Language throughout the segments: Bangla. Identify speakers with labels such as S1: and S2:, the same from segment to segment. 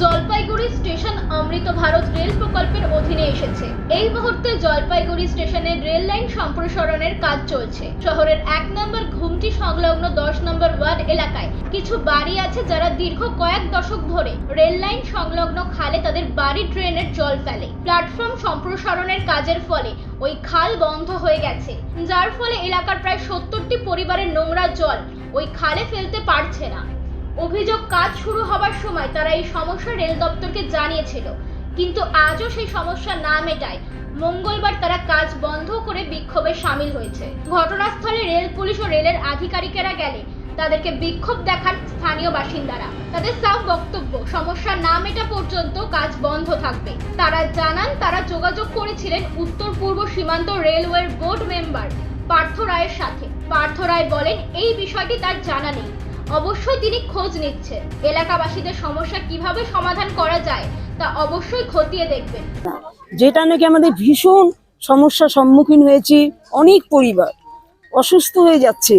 S1: স্টেশন অমৃত ভারত রেল প্রকল্পের অধীনে এসেছে। এই মুহূর্তে জলপাইগুড়ি স্টেশনের রেল লাইন সম্প্রসারণের কাজ চলছে। শহরের এক নম্বর ঘুমটি সংলগ্ন দশ নম্বর ওয়ার্ড এলাকায়। কিছু বাড়ি আছে যারা দীর্ঘ কয়েক দশক ধরে রেল লাইন সংলগ্ন খালে তাদের বাড়ি ট্রেনের জল ফেলে। প্ল্যাটফর্ম সম্প্রসারণের কাজের ফলে ওই খাল বন্ধ হয়ে গেছে। যার ফলে এলাকার প্রায় সত্তরটি পরিবারের নোংরা জল ওই খালে ফেলতে পারছে না। অভিযোগ কাজ শুরু হবার সময় তারা এই সমস্যা রেল দপ্তরকে জানিয়েছিল। কিন্তু আজও সেই সমস্যা না মেটায় মঙ্গলবার তারা কাজ বন্ধ করে বিক্ষোভে সামিল হয়েছে। ঘটনাস্থলে রেল পুলিশ ও রেলের আধিকারিকেরা গেলে তাদেরকে বিক্ষোভ দেখান স্থানীয় বাসিন্দারা। তাদের সাফ বক্তব্য, সমস্যা না মেটা পর্যন্ত কাজ বন্ধ থাকবে। তারা জানান, তারা যোগাযোগ করেছিলেন উত্তর পূর্ব সীমান্ত রেলওয়ের বোর্ড মেম্বার পার্থ রায়ের সাথে। পার্থ রায় বলেন, এই বিষয়টি তার জানা নেই। অবশ্যই তিনি খোঁজ নিচ্ছেন। এলাকাবাসীদের সমস্যা কীভাবে সমাধান করা যায়, তা অবশ্যই খতিয়ে দেখবেন।
S2: যেটা নাকি আমাদের ভীষণ সমস্যার সম্মুখীন হয়েছি, অনেক পরিবার অসুস্থ হয়ে যাচ্ছে।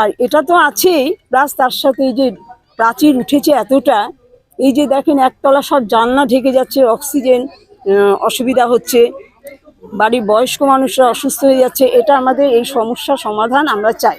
S2: আর এটা তো আছেই, প্লাস তার সাথে এই যে প্রাচীর উঠেছে এতটা, এই যে দেখেন একতলা সব জানলা ঢেকে যাচ্ছে, অক্সিজেন অসুবিধা হচ্ছে। বাড়ির বয়স্ক মানুষরা অসুস্থ হয়ে যাচ্ছে, এটা আমাদের এই সমস্যা সমাধান আমরা চাই।